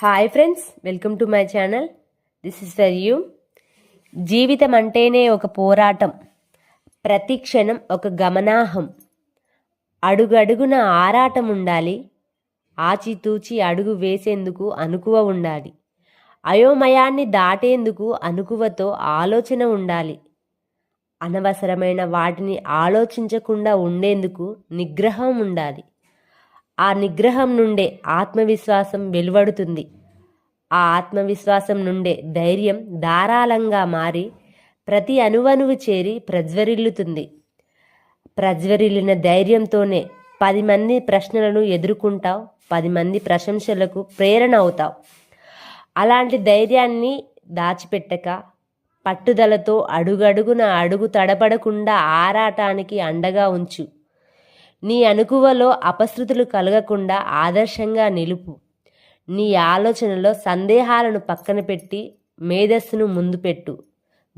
Hi friends welcome to my channel this is for you జీవితం అంటేనే ఒక పోరాటం ప్రతి క్షణం ఒక గమనాహం అడుగడుగున ఆరాటం ఉండాలి ఆచితూచి అడుగు వేసేందుకు అనుకువ ఉండాలి అయోమయాన్ని దాటేందుకు అనుకువతో ఆలోచన ఉండాలి. అనవసరమైన వాటిని ఆలోచించకుండా ఉండేందుకు నిగ్రహం ఉండాలి. ఆ నిగ్రహం నుండే ఆత్మవిశ్వాసం వెలువడుతుంది. ఆ ఆత్మవిశ్వాసం నుండే ధైర్యం ధారాళంగా మారి ప్రతి అణువణువు చేరి ప్రజ్వరిల్లుతుంది. ప్రజ్వరిల్లిన ధైర్యంతోనే పది మంది ప్రశ్నలను ఎదుర్కొంటావు పది మంది ప్రశంసలకు ప్రేరణ అవుతావు. అలాంటి ధైర్యాన్ని దాచిపెట్టక పట్టుదలతో అడుగడుగున అడుగు తడపడకుండా ఆరాటానికి అండగా ఉంచు. నీ అనుకువలో అపశృతులు కలగకుండా ఆదర్శంగా నిలుపు. నీ ఆలోచనలో సందేహాలను పక్కన పెట్టి మేధస్సును ముందు పెట్టు.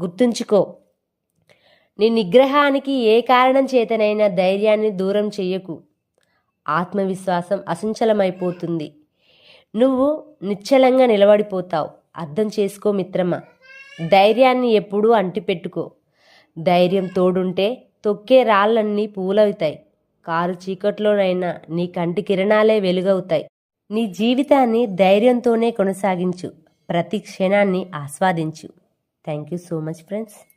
గుర్తుంచుకో నీ నిగ్రహానికి ఏ కారణం చేతనైనా ధైర్యాన్ని దూరం చెయ్యకు. ఆత్మవిశ్వాసం అసంచలమైపోతుంది. నువ్వు నిశ్చలంగా నిలబడిపోతావు. అర్థం చేసుకో మిత్రమా. ధైర్యాన్ని ఎప్పుడూ అంటిపెట్టుకో. ధైర్యం తోడుంటే తొక్కే రాళ్ళన్నీ పూలవుతాయి. కారు చీకట్లోనైనా నీ కంటి కిరణాలే వెలుగవుతాయి. నీ జీవితాన్ని ధైర్యంతోనే కొనసాగించు. ప్రతి క్షణాన్ని ఆస్వాదించు. Thank you so much friends.